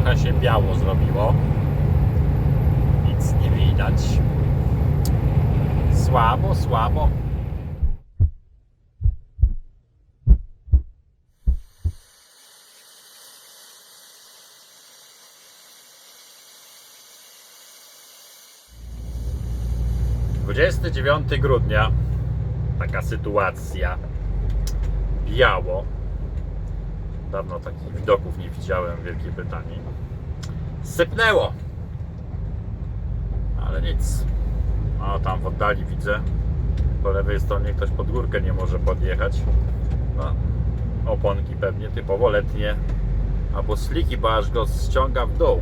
trochę się biało zrobiło. Nic nie widać. Słabo, słabo. Dwudziesty dziewiąty grudnia. Taka sytuacja. Biało. Dawno takich widoków nie widziałem w Wielkiej Brytanii. Sypnęło. Ale nic. O, tam w oddali widzę. Po lewej stronie ktoś pod górkę nie może podjechać. No, oponki pewnie typowo letnie. Albo sliki, bo aż go ściąga w dół.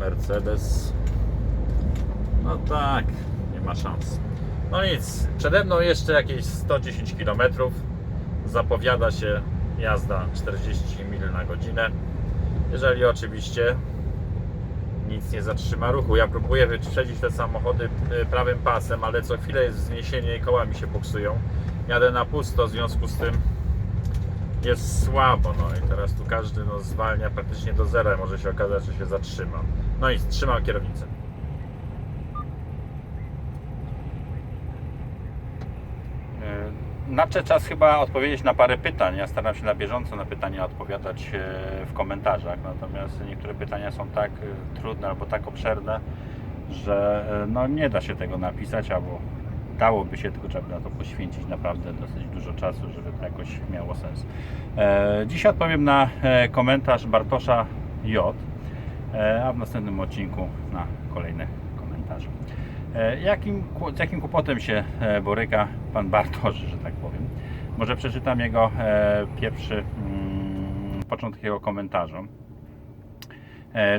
Mercedes. No tak, nie ma szans. No nic, przede mną jeszcze jakieś 110 km. Zapowiada się jazda 40 mil na godzinę. Jeżeli oczywiście nic nie zatrzyma ruchu. Ja próbuję wyprzedzić te samochody y, prawym pasem, ale co chwilę jest wzniesienie i koła mi się boksują. Jadę na pusto, w związku z tym jest słabo. No i teraz tu każdy no, zwalnia praktycznie do zera. Może się okazać, że się zatrzymam. No i trzymam kierownicę. E, Nadszedł czas chyba odpowiedzieć na parę pytań. Ja staram się na bieżąco na pytania odpowiadać e, w komentarzach. Natomiast niektóre pytania są tak e, trudne albo tak obszerne, że e, no, nie da się tego napisać, albo dałoby się, tylko trzeba by na to poświęcić naprawdę dosyć dużo czasu, żeby to jakoś miało sens. Dzisiaj odpowiem na komentarz Bartosza J, a w następnym odcinku na kolejne komentarze. E, Jakim, z jakim kłopotem się e, boryka pan Bartosz, że tak powiem? Może przeczytam jego e, pierwszy mm, początek jego komentarza.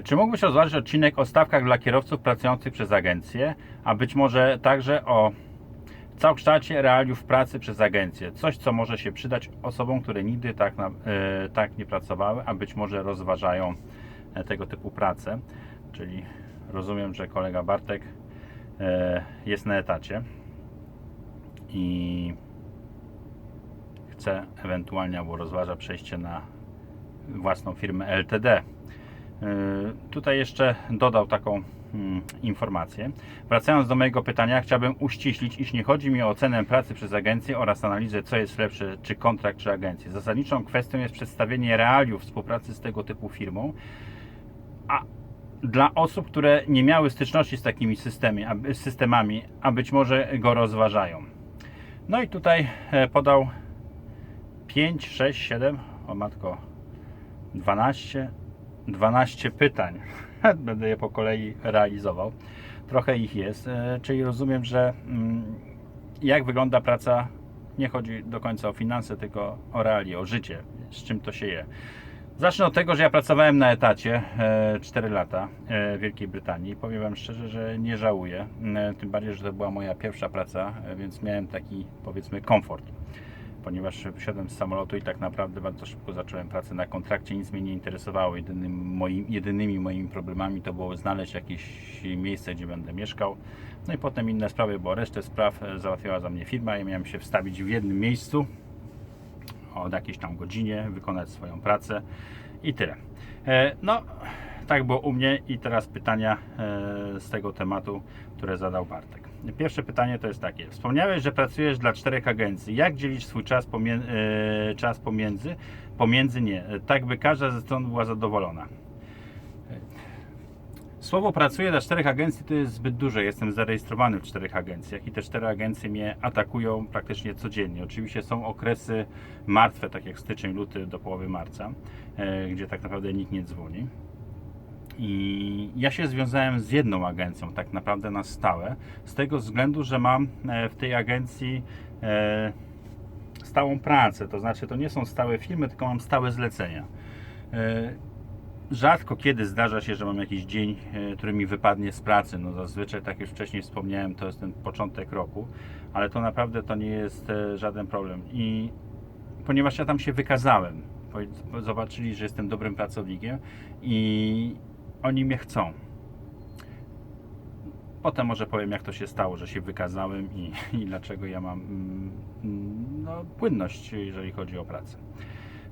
Czy mógłbyś rozważyć odcinek o stawkach dla kierowców pracujących przez agencję, a być może także o całokształcie realiów pracy przez agencję? Coś, co może się przydać osobom, które nigdy tak, na, tak nie pracowały, a być może rozważają tego typu pracę. Czyli rozumiem, że kolega Bartek jest na etacie i chce ewentualnie albo rozważa przejście na własną firmę LTD. E, Tutaj jeszcze dodał taką mm, informację. Wracając do mojego pytania, chciałbym uściślić, iż nie chodzi mi o ocenę pracy przez agencję oraz analizę, co jest lepsze, czy kontrakt, czy agencję. Zasadniczą kwestią jest przedstawienie realiów współpracy z tego typu firmą, dla osób, które nie miały styczności z takimi systemami, a, być może go rozważają. No i tutaj e, podał 5, 6, 7, o matko, 12, 12 pytań. Będę je po kolei realizował. Trochę ich jest, e, czyli rozumiem, że mm, jak wygląda praca, nie chodzi do końca o finanse, tylko o realia, o życie, z czym to się je. Zacznę od tego, że ja pracowałem na etacie e, 4 lata e, w Wielkiej Brytanii. Powiem Wam szczerze, że nie żałuję. E, tym bardziej, że to była moja pierwsza praca, e, więc miałem taki powiedzmy komfort. Ponieważ wysiadłem z samolotu i tak naprawdę bardzo szybko zacząłem pracę na kontrakcie, nic mnie nie interesowało. Jedynym moim, jedynymi moimi problemami to było znaleźć jakieś miejsce, gdzie będę mieszkał. No i potem inne sprawy, bo resztę spraw e, załatwiała za mnie firma. Ja miałem się wstawić w jednym miejscu od jakiejś tam godzinie, wykonać swoją pracę i tyle. E, No, tak było u mnie i teraz pytania e, z tego tematu, które zadał Bartek. Pierwsze pytanie to jest takie. Wspomniałeś, że pracujesz dla czterech agencji. Jak dzielisz swój czas, pomie- e, czas pomiędzy? Pomiędzy nie. Tak by każda ze stron była zadowolona. Słowo pracuję dla czterech agencji to jest zbyt duże. Jestem zarejestrowany w czterech agencjach i te cztery agencje mnie atakują praktycznie codziennie. Oczywiście są okresy martwe, tak jak styczeń, luty do połowy marca, e, gdzie tak naprawdę nikt nie dzwoni. I ja się związałem z jedną agencją, tak naprawdę na stałe, z tego względu, że mam e, w tej agencji e, stałą pracę. To znaczy, to nie są stałe firmy, tylko mam stałe zlecenia. Rzadko kiedy zdarza się, że mam jakiś dzień, e, który mi wypadnie z pracy. No zazwyczaj, tak jak wcześniej wspomniałem, to jest ten początek roku, ale to naprawdę to nie jest e, żaden problem. I ponieważ ja tam się wykazałem, zobaczyli, że jestem dobrym pracownikiem i oni mnie chcą. Potem może powiem, jak to się stało, że się wykazałem i, i dlaczego ja mam mm, no, płynność, jeżeli chodzi o pracę.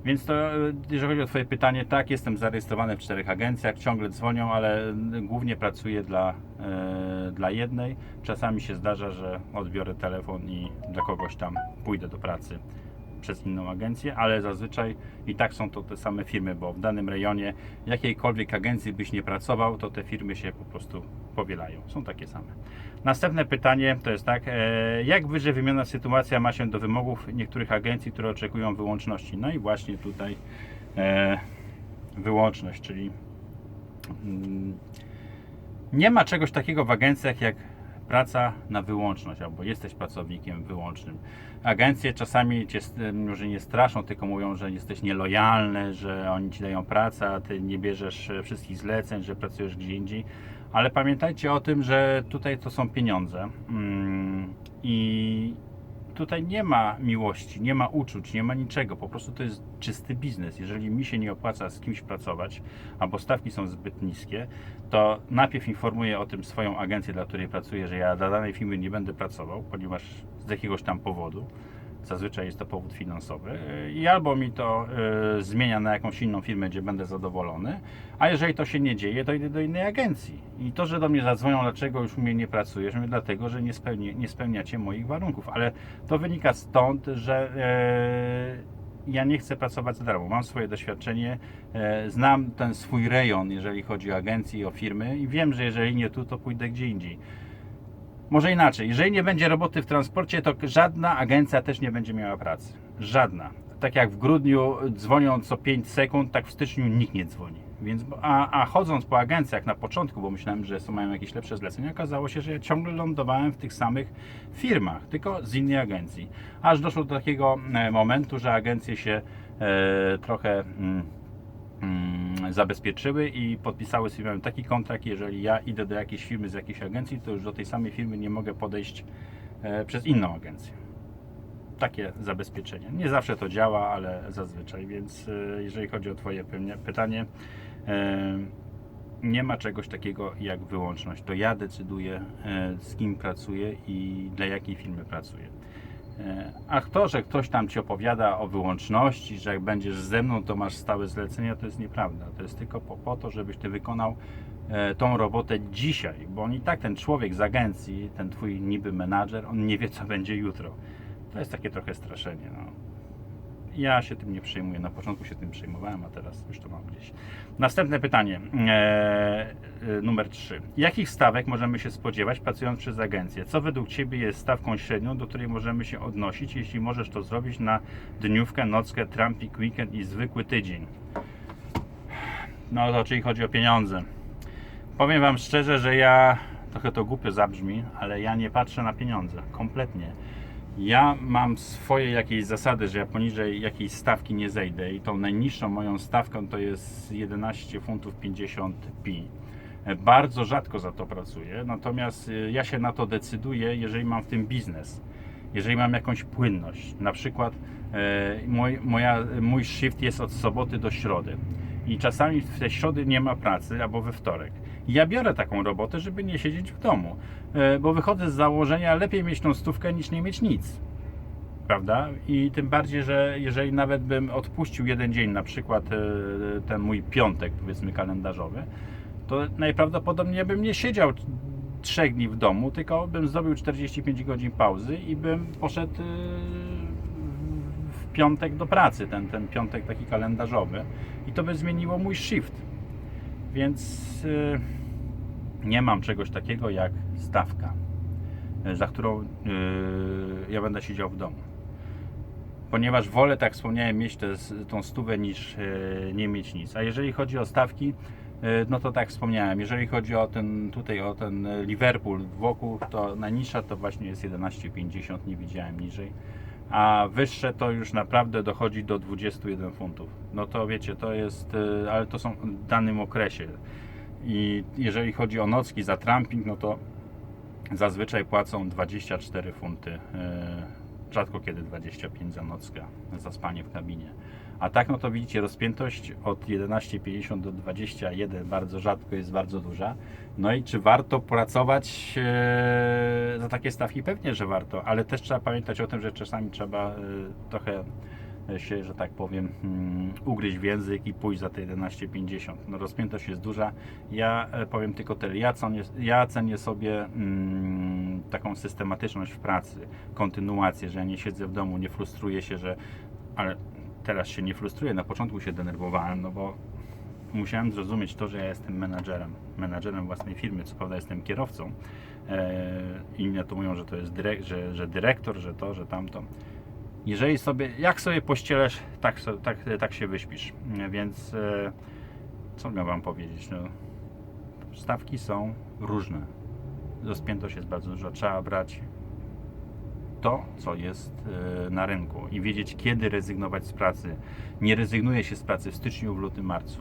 Więc to, e, jeżeli chodzi o Twoje pytanie, tak, jestem zarejestrowany w czterech agencjach, ciągle dzwonią, ale mm, głównie pracuję dla, e, dla jednej. Czasami się zdarza, że odbiorę telefon i dla kogoś tam pójdę do pracy przez inną agencję, ale zazwyczaj i tak są to te same firmy, bo w danym rejonie jakiejkolwiek agencji byś nie pracował, to te firmy się po prostu powielają. Są takie same. Następne pytanie to jest tak, e, jak wyżej wymieniona sytuacja ma się do wymogów niektórych agencji, które oczekują wyłączności? No i właśnie tutaj e, wyłączność, czyli mm, nie ma czegoś takiego w agencjach jak praca na wyłączność, albo jesteś pracownikiem wyłącznym. Agencje czasami cię może nie straszą, tylko mówią, że jesteś nielojalny, że oni ci dają pracę, a ty nie bierzesz e, wszystkich zleceń, że pracujesz gdzie indziej. Ale pamiętajcie o tym, że tutaj to są pieniądze mm, i tutaj nie ma miłości, nie ma uczuć, nie ma niczego. Po prostu to jest czysty biznes. Jeżeli mi się nie opłaca z kimś pracować, albo stawki są zbyt niskie, to najpierw informuję o tym swoją agencję, dla której pracuję, że ja dla danej firmy nie będę pracował, ponieważ z jakiegoś tam powodu. Zazwyczaj jest to powód finansowy i albo mi to y, zmienia na jakąś inną firmę, gdzie będę zadowolony, a jeżeli to się nie dzieje, to idę do innej agencji. I to, że do mnie zadzwonią, dlaczego już u mnie nie pracujesz, mówię, dlatego, że nie, spełni, nie spełniacie moich warunków. Ale to wynika stąd, że e, ja nie chcę pracować za darmo. Mam swoje doświadczenie, e, znam ten swój rejon, jeżeli chodzi o agencje i o firmy i wiem, że jeżeli nie tu, to pójdę gdzie indziej. Może inaczej, jeżeli nie będzie roboty w transporcie, to żadna agencja też nie będzie miała pracy. Żadna. Tak jak w grudniu dzwonią co 5 sekund, tak w styczniu nikt nie dzwoni. Więc, a, a chodząc po agencjach na początku, bo myślałem, że są, mają jakieś lepsze zlecenia, okazało się, że ja ciągle lądowałem w tych samych firmach, tylko z innej agencji. Aż doszło do takiego e, momentu, że agencje się e, trochę mm, zabezpieczyły i podpisały firmą taki kontrakt, jeżeli ja idę do jakiejś firmy z jakiejś agencji, to już do tej samej firmy nie mogę podejść e, przez inną agencję. Takie zabezpieczenie. Nie zawsze to działa, ale zazwyczaj, więc e, jeżeli chodzi o Twoje pytanie, e, nie ma czegoś takiego jak wyłączność. To ja decyduję, z kim pracuję i dla jakiej firmy pracuję. E, A to, że ktoś tam ci opowiada o wyłączności, że jak będziesz ze mną, to masz stałe zlecenia, to jest nieprawda. To jest tylko po, po to, żebyś ty wykonał e, tą robotę dzisiaj, bo on i tak ten człowiek z agencji, ten twój niby menadżer, on nie wie, co będzie jutro. To jest takie trochę straszenie. No. Ja się tym nie przejmuję. Na początku się tym przejmowałem, a teraz już to mam gdzieś. Następne pytanie, e, e, numer 3. Jakich stawek możemy się spodziewać pracując przez agencję? Co według Ciebie jest stawką średnią, do której możemy się odnosić, jeśli możesz to zrobić na dniówkę, nockę, trampik, weekend i zwykły tydzień? No to czyli chodzi o pieniądze. Powiem Wam szczerze, że ja, trochę to głupio zabrzmi, ale ja nie patrzę na pieniądze, kompletnie. Ja mam swoje jakieś zasady, że ja poniżej jakiejś stawki nie zejdę i tą najniższą moją stawką to jest 11 funtów 50 pi. Bardzo rzadko za to pracuję, natomiast y, ja się na to decyduję, jeżeli mam w tym biznes, jeżeli mam jakąś płynność. Na przykład e, mój, moja, mój shift jest od soboty do środy i czasami w te środy nie ma pracy albo we wtorek. Ja biorę taką robotę, żeby nie siedzieć w domu, e, bo wychodzę z założenia, lepiej mieć tą stówkę niż nie mieć nic prawda? I tym bardziej, że jeżeli nawet bym odpuścił jeden dzień, na przykład e, ten mój piątek, powiedzmy kalendarzowy, to najprawdopodobniej bym nie siedział trzech dni w domu, tylko bym zrobił 45 godzin pauzy i bym poszedł e, piątek do pracy, ten, ten piątek taki kalendarzowy i to by zmieniło mój shift. Więc e, nie mam czegoś takiego jak stawka, e, za którą e, ja będę siedział w domu ponieważ wolę, tak wspomniałem, mieć te, tą stówę niż e, nie mieć nic. A jeżeli chodzi o stawki, e, no to tak wspomniałem, jeżeli chodzi o ten tutaj o ten Liverpool wokół, to najniższa to właśnie jest 11,50, nie widziałem niżej. A wyższe to już naprawdę dochodzi do 21 funtów. No to wiecie, to jest, e, ale to są w danym okresie. I jeżeli chodzi o nocki za tramping, no to zazwyczaj płacą 24 funty. Rzadko kiedy 25 za nockę, za spanie w kabinie. A tak, no to widzicie, rozpiętość od 11,50 do 21 bardzo rzadko jest bardzo duża. No i czy warto pracować e, za takie stawki? Pewnie, że warto, ale też trzeba pamiętać o tym, że czasami trzeba e, trochę się, że tak powiem, mm, ugryźć w język i pójść za te 11,50. No rozpiętość jest duża. Ja e, powiem tylko tyle. Ja cenię, ja cenię sobie mm, taką systematyczność w pracy, kontynuację, że ja nie siedzę w domu, nie frustruję się, że ale teraz się nie frustruję. Na początku się denerwowałem, no bo musiałem zrozumieć to, że ja jestem menadżerem, menadżerem własnej firmy. Co prawda jestem kierowcą. E, inni to mówią, że to jest dyrek, że, że dyrektor, że to, że tamto. Jeżeli sobie, jak sobie pościelesz, tak, tak, tak się wyśpisz. Więc e, co miał Wam powiedzieć? No, stawki są różne. Rozpiętość jest bardzo duża. Trzeba brać to, co jest e, na rynku i wiedzieć, kiedy rezygnować z pracy. Nie rezygnuje się z pracy w styczniu, w lutym, marcu.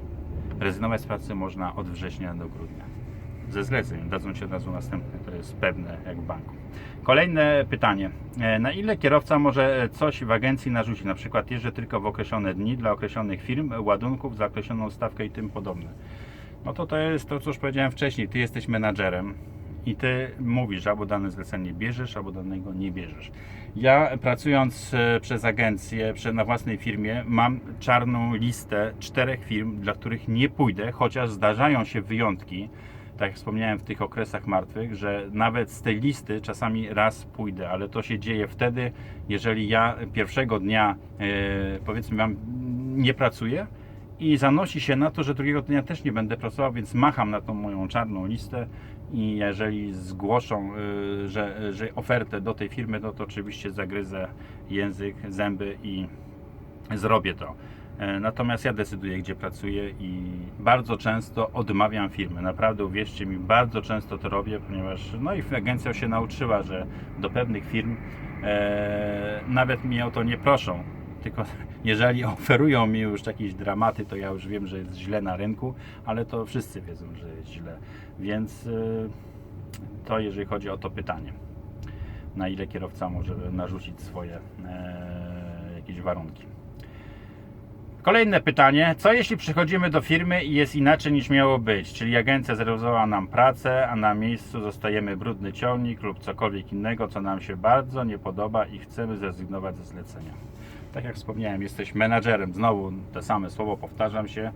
Rezygnować z pracy można od września do grudnia. Ze zleceń dadzą się od razu następne, to jest pewne jak w banku. Kolejne pytanie. E, Na ile kierowca może coś w agencji narzucić? Na przykład jeżdżę tylko w określone dni dla określonych firm, ładunków za określoną stawkę i tym podobne. No to to jest to, co już powiedziałem wcześniej. Ty jesteś menadżerem i ty mówisz, albo dane zlecenie bierzesz, albo danego nie bierzesz. Ja pracując e, przez agencję, na własnej firmie, mam czarną listę czterech firm, dla których nie pójdę, chociaż zdarzają się wyjątki. Tak jak wspomniałem w tych okresach martwych, że nawet z tej listy czasami raz pójdę, ale to się dzieje wtedy, jeżeli ja pierwszego dnia, e, powiedzmy, mam, nie pracuję, i zanosi się na to, że drugiego dnia też nie będę pracował, więc macham na tą moją czarną listę i jeżeli zgłoszą, y, że, że ofertę do tej firmy, no to oczywiście zagryzę język, zęby i zrobię to. E, Natomiast ja decyduję, gdzie pracuję i bardzo często odmawiam firmy. Naprawdę uwierzcie mi, bardzo często to robię, ponieważ no i agencja się nauczyła, że do pewnych firm e, nawet mnie o to nie proszą. Tylko jeżeli oferują mi już jakieś dramaty, to ja już wiem, że jest źle na rynku, ale to wszyscy wiedzą, że jest źle. Więc e, to jeżeli chodzi o to pytanie, na ile kierowca może narzucić swoje e, jakieś warunki. Kolejne pytanie. Co jeśli przychodzimy do firmy i jest inaczej niż miało być? Czyli agencja zrealizowała nam pracę, a na miejscu zostajemy brudny ciągnik lub cokolwiek innego, co nam się bardzo nie podoba i chcemy zrezygnować ze zlecenia. Tak jak wspomniałem, jesteś menadżerem. Znowu te same słowo, powtarzam się.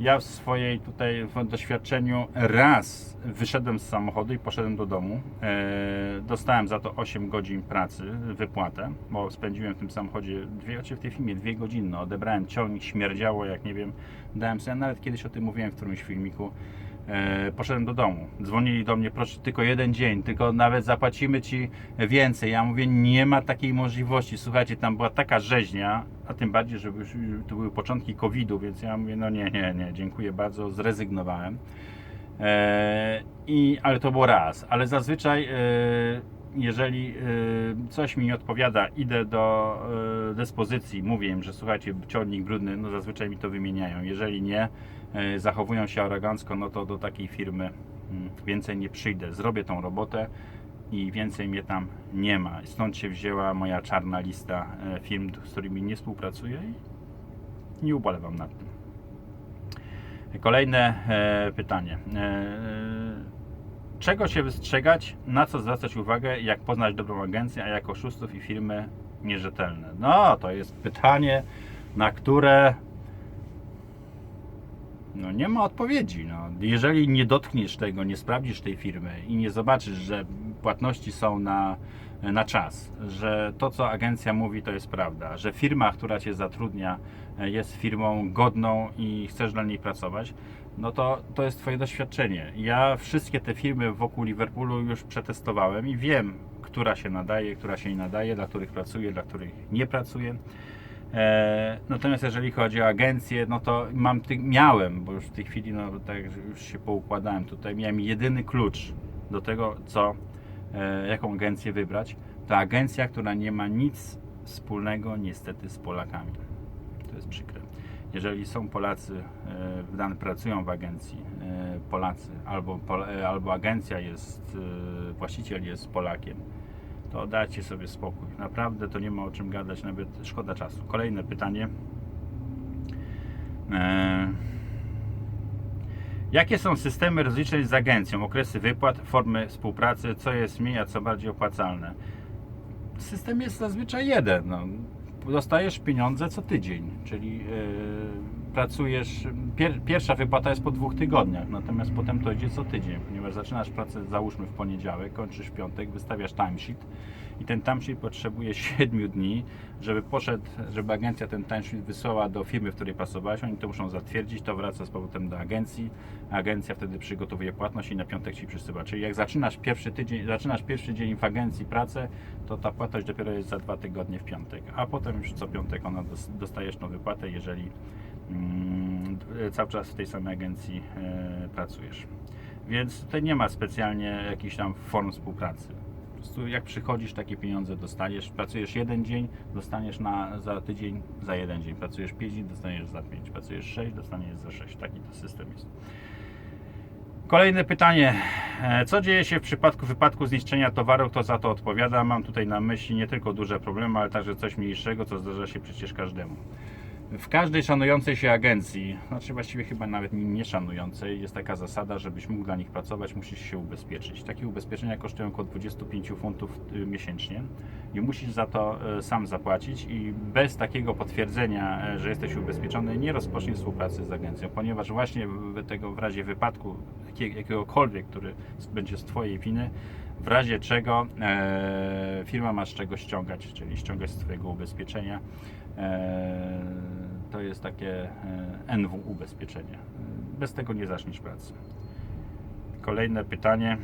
Ja w swojej tutaj w doświadczeniu raz wyszedłem z samochodu i poszedłem do domu. E, dostałem za to 8 godzin pracy, wypłatę, bo spędziłem w tym samochodzie, dwie, znaczy w tej filmie dwie godziny. No, odebrałem ciągnik, śmierdziało jak nie wiem. Dałem sobie, nawet kiedyś o tym mówiłem w którymś filmiku. E, poszedłem do domu. Dzwonili do mnie, proszę, tylko jeden dzień, tylko nawet zapłacimy ci więcej. Ja mówię, nie ma takiej możliwości. Słuchajcie, tam była taka rzeźnia, a tym bardziej, że to były początki COVID-u, więc ja mówię, no nie, nie, nie, dziękuję bardzo, zrezygnowałem. E, i, ale to było raz. Ale zazwyczaj, e, jeżeli e, coś mi nie odpowiada, idę do e, dyspozycji, mówię im, że słuchajcie, ciągnik brudny, no zazwyczaj mi to wymieniają. Jeżeli nie, e, zachowują się arogancko, no to do takiej firmy mm, więcej nie przyjdę. Zrobię tą robotę i więcej mnie tam nie ma. Stąd się wzięła moja czarna lista firm, z którymi nie współpracuję i nie ubolewam nad tym. Kolejne pytanie. Czego się wystrzegać, na co zwracać uwagę, jak poznać dobrą agencję, a jak oszustów i firmy nierzetelne? No, to jest pytanie, na które no nie ma odpowiedzi. No. Jeżeli nie dotkniesz tego, nie sprawdzisz tej firmy i nie zobaczysz, że płatności są na, na czas, że to, co agencja mówi, to jest prawda, że firma, która cię zatrudnia, e, jest firmą godną i chcesz dla niej pracować, no to to jest Twoje doświadczenie. Ja wszystkie te firmy wokół Liverpoolu już przetestowałem i wiem, która się nadaje, która się nie nadaje, dla których pracuję, dla których nie pracuję. E, natomiast jeżeli chodzi o agencję, no to mam ty, miałem, bo już w tej chwili no, tak już się poukładałem tutaj, miałem jedyny klucz do tego, co, e, jaką agencję wybrać. To agencja, która nie ma nic wspólnego niestety z Polakami. To jest przykre. Jeżeli są Polacy, e, w dan- pracują w agencji, e, Polacy, albo, e, albo agencja jest, właściciel jest Polakiem, to dajcie sobie spokój. Naprawdę to nie ma o czym gadać, nawet szkoda czasu. Kolejne pytanie. Jakie są systemy rozliczeń z agencją? Okresy wypłat, formy współpracy, co jest mniej, a co bardziej opłacalne? System jest zazwyczaj jeden. No. Dostajesz pieniądze co tydzień, czyli yy, pracujesz, pier, pierwsza wypłata jest po dwóch tygodniach, natomiast potem to idzie co tydzień, ponieważ zaczynasz pracę załóżmy w poniedziałek, kończysz w piątek, wystawiasz timesheet i ten timesheet potrzebuje 7 dni, żeby poszedł, żeby agencja ten timesheet wysłała do firmy, w której pracowałeś, oni to muszą zatwierdzić, to wraca z powrotem do agencji, agencja wtedy przygotowuje płatność i na piątek Ci przysyła. Czyli jak zaczynasz pierwszy tydzień, zaczynasz pierwszy dzień w agencji pracę, to ta płatność dopiero jest za dwa tygodnie w piątek, a potem już co piątek ona dos- dostajesz tą wypłatę, jeżeli mm, cały czas w tej samej agencji e, pracujesz. Więc tutaj nie ma specjalnie jakichś tam form współpracy. Prostu jak przychodzisz, takie pieniądze dostaniesz. Pracujesz jeden dzień, dostaniesz na, za tydzień za jeden dzień. Pracujesz 5 dni, dostaniesz za 5. Pracujesz 6, dostaniesz za 6. Taki to system jest. Kolejne pytanie. E, Co dzieje się w przypadku wypadku zniszczenia towaru? Kto za to odpowiada? Mam tutaj na myśli nie tylko duże problemy, ale także coś mniejszego, co zdarza się przecież każdemu. W każdej szanującej się agencji, znaczy właściwie chyba nawet nie szanującej, jest taka zasada, żebyś mógł dla nich pracować, musisz się ubezpieczyć. Takie ubezpieczenia kosztują około 25 funtów y, miesięcznie i musisz za to y, sam zapłacić i bez takiego potwierdzenia, y, że jesteś ubezpieczony, nie rozpoczniesz współpracy z agencją, ponieważ właśnie tego, w razie wypadku jakie- jakiegokolwiek, który będzie z Twojej winy, w razie czego e, firma ma z czego ściągać, czyli ściągać z Twojego ubezpieczenia. E, to jest takie e, NW ubezpieczenie. Bez tego nie zaczniesz pracy. Kolejne pytanie.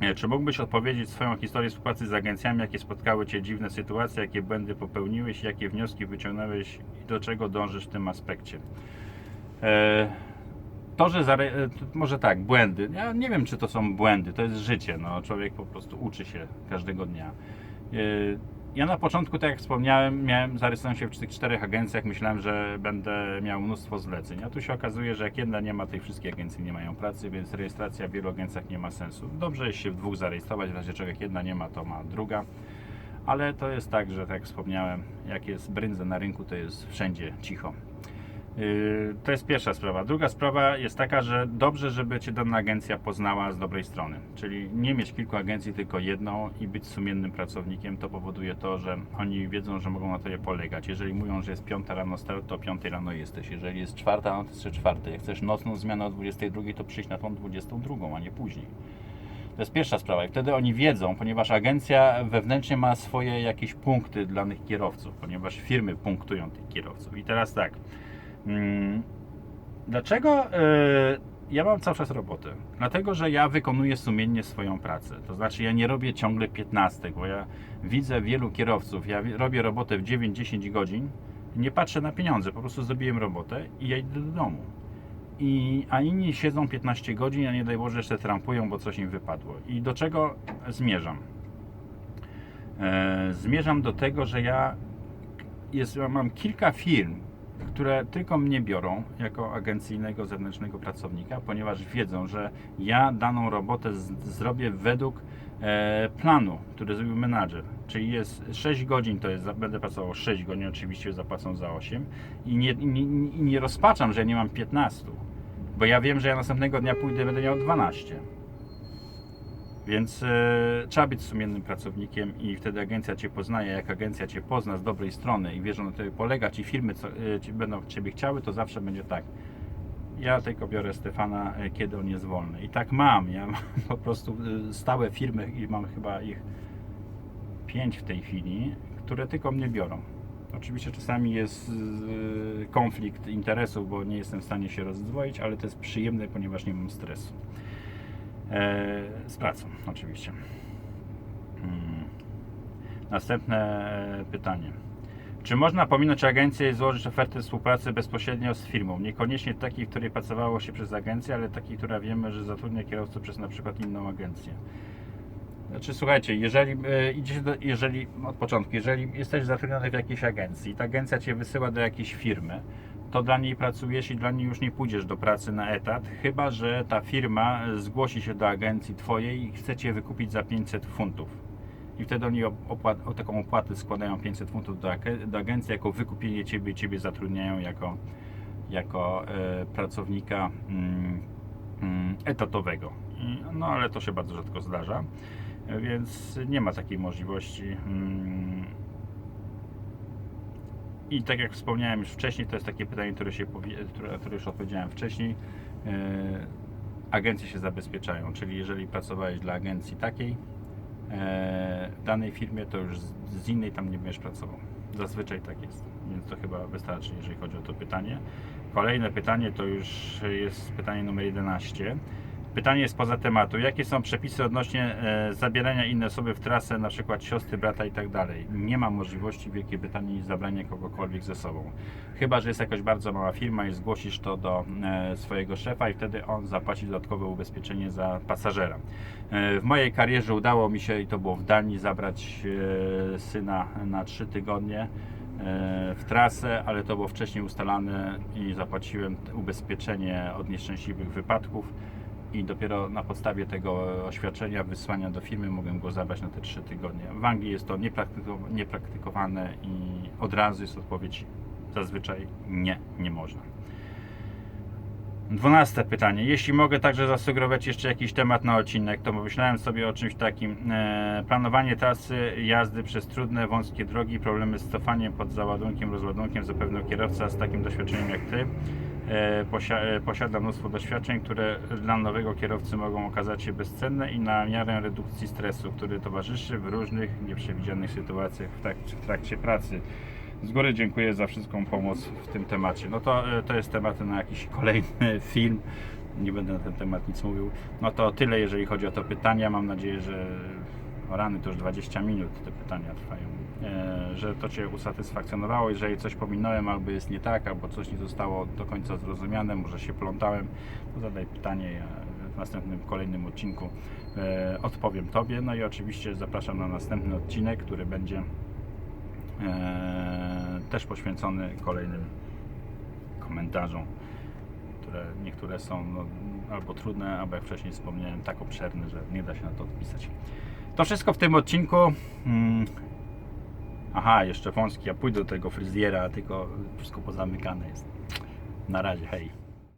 E, Czy mógłbyś odpowiedzieć swoją historię współpracy z agencjami, jakie spotkały Cię dziwne sytuacje, jakie błędy popełniłeś, jakie wnioski wyciągnąłeś i do czego dążysz w tym aspekcie? To, że zare... może tak, błędy. Ja nie wiem, czy to są błędy, to jest życie. No, człowiek po prostu uczy się każdego dnia. Ja na początku, tak jak wspomniałem, miałem zarejestrować się w tych czterech agencjach. Myślałem, że będę miał mnóstwo zleceń. A tu się okazuje, że jak jedna nie ma, tych wszystkie agencje nie mają pracy, więc rejestracja w wielu agencjach nie ma sensu. Dobrze jest się w dwóch zarejestrować, w razie czego jak jedna nie ma, to ma druga. Ale to jest tak, że tak jak wspomniałem, jak jest brędza na rynku, to jest wszędzie cicho. Yy, To jest pierwsza sprawa. Druga sprawa jest taka, że dobrze, żeby Cię dana agencja poznała z dobrej strony. Czyli nie mieć kilku agencji, tylko jedną i być sumiennym pracownikiem. To powoduje to, że oni wiedzą, że mogą na Tobie polegać. Jeżeli mówią, że jest piąta rano start, to piątej rano jesteś. Jeżeli jest czwarta, no to jest czwartej. Jak chcesz nocną zmianę o 22, to przyjdź na tą 22, a nie później. To jest pierwsza sprawa i wtedy oni wiedzą, ponieważ agencja wewnętrznie ma swoje jakieś punkty dla danych kierowców, ponieważ firmy punktują tych kierowców. I teraz tak, dlaczego y, ja mam cały czas robotę? Dlatego, że ja wykonuję sumiennie swoją pracę. To znaczy ja nie robię ciągle 15, bo ja widzę wielu kierowców, ja robię robotę w 9-10 godzin, nie patrzę na pieniądze, po prostu zrobiłem robotę i ja idę do domu. I, a inni siedzą 15 godzin, a nie daj Boże jeszcze trampują, bo coś im wypadło. I do czego zmierzam? E, zmierzam do tego, że ja jest, mam kilka firm, które tylko mnie biorą jako agencyjnego zewnętrznego pracownika, ponieważ wiedzą, że ja daną robotę zrobię według e, planu, który zrobił menadżer. Czyli jest 6 godzin, to jest, będę pracował 6 godzin, oczywiście zapłacą za 8 i nie, nie, nie, rozpaczam, że nie mam 15, bo ja wiem, że ja następnego dnia pójdę będę miał 12. Więc e, trzeba być sumiennym pracownikiem i wtedy agencja Cię poznaje. Jak agencja Cię pozna z dobrej strony i wie, że na Tobie polega, ci firmy co, e, ci będą Ciebie chciały, to zawsze będzie tak. Ja tylko biorę Stefana, e, kiedy on jest wolny. I tak mam. Ja mam po prostu e, stałe firmy i mam chyba ich pięć w tej chwili, które tylko mnie biorą. Oczywiście czasami jest konflikt interesów, bo nie jestem w stanie się rozdwoić, ale to jest przyjemne, ponieważ nie mam stresu. E, z pracą, oczywiście. Hmm. Następne e, pytanie. Czy można pominąć agencję i złożyć ofertę współpracy bezpośrednio z firmą? Niekoniecznie takiej, w której pracowało się przez agencję, ale takiej, która wiemy, że zatrudnia kierowców przez na przykład inną agencję. Znaczy, słuchajcie, jeżeli e, idziesz do, jeżeli od początku, jeżeli jesteś zatrudniony w jakiejś agencji, ta agencja cię wysyła do jakiejś firmy, to dla niej pracujesz i dla niej już nie pójdziesz do pracy na etat, chyba że ta firma zgłosi się do agencji twojej i chce cię wykupić za 500 funtów. I wtedy oni opłat, o taką opłatę składają 500 funtów do, do agencji jako wykupienie ciebie i ciebie zatrudniają jako, jako e, pracownika mm, mm, etatowego. No ale to się bardzo rzadko zdarza, więc nie ma takiej możliwości. Mm, I tak jak wspomniałem już wcześniej, to jest takie pytanie, które, się, które, które już odpowiedziałem wcześniej. Yy, agencje się zabezpieczają, czyli jeżeli pracowałeś dla agencji takiej, e, w danej firmie, to już z, z innej tam nie będziesz pracował. Zazwyczaj tak jest, więc to chyba wystarczy, jeżeli chodzi o to pytanie. Kolejne pytanie to już jest pytanie numer 11. Pytanie jest poza tematu. Jakie są przepisy odnośnie e, zabierania innej osoby w trasę, na przykład siostry, brata i tak dalej? Nie ma możliwości w Wielkiej Brytanii zabrania kogokolwiek ze sobą. Chyba, że jest jakaś bardzo mała firma i zgłosisz to do e, swojego szefa i wtedy on zapłaci dodatkowe ubezpieczenie za pasażera. E, w mojej karierze udało mi się, i to było w Danii, zabrać e, syna na 3 tygodnie e, w trasę, ale to było wcześniej ustalane i zapłaciłem ubezpieczenie od nieszczęśliwych wypadków i dopiero na podstawie tego oświadczenia, wysłania do firmy mogłem go zabrać na te 3 tygodnie. W Anglii jest to niepraktyko- niepraktykowane i od razu jest odpowiedź zazwyczaj nie, nie można. Dwunaste pytanie. Jeśli mogę także zasugerować jeszcze jakiś temat na odcinek, to pomyślałem sobie o czymś takim. E, planowanie trasy jazdy przez trudne, wąskie drogi, problemy z cofaniem pod załadunkiem, rozładunkiem, zapewne kierowca z takim doświadczeniem jak Ty posiada mnóstwo doświadczeń, które dla nowego kierowcy mogą okazać się bezcenne i na miarę redukcji stresu, który towarzyszy w różnych nieprzewidzianych sytuacjach w trakcie, w trakcie pracy. Z góry dziękuję za wszystką pomoc w tym temacie. No to, e, to jest temat na jakiś kolejny film. Nie będę na ten temat nic mówił. No to tyle, jeżeli chodzi o to pytania. Mam nadzieję, że rany to już 20 minut te pytania trwają. E, że to Cię usatysfakcjonowało. Jeżeli coś pominąłem, albo jest nie tak, albo coś nie zostało do końca zrozumiane, może się plątałem, to zadaj pytanie. Ja w następnym, kolejnym odcinku e, odpowiem Tobie. No i oczywiście zapraszam na następny odcinek, który będzie e, też poświęcony kolejnym komentarzom, które niektóre są no, albo trudne, albo jak wcześniej wspomniałem, tak obszerne, że nie da się na to odpisać. To wszystko w tym odcinku. Mm. Aha, jeszcze wąski. Ja pójdę do tego fryzjera, tylko wszystko pozamykane jest. Na razie, hej.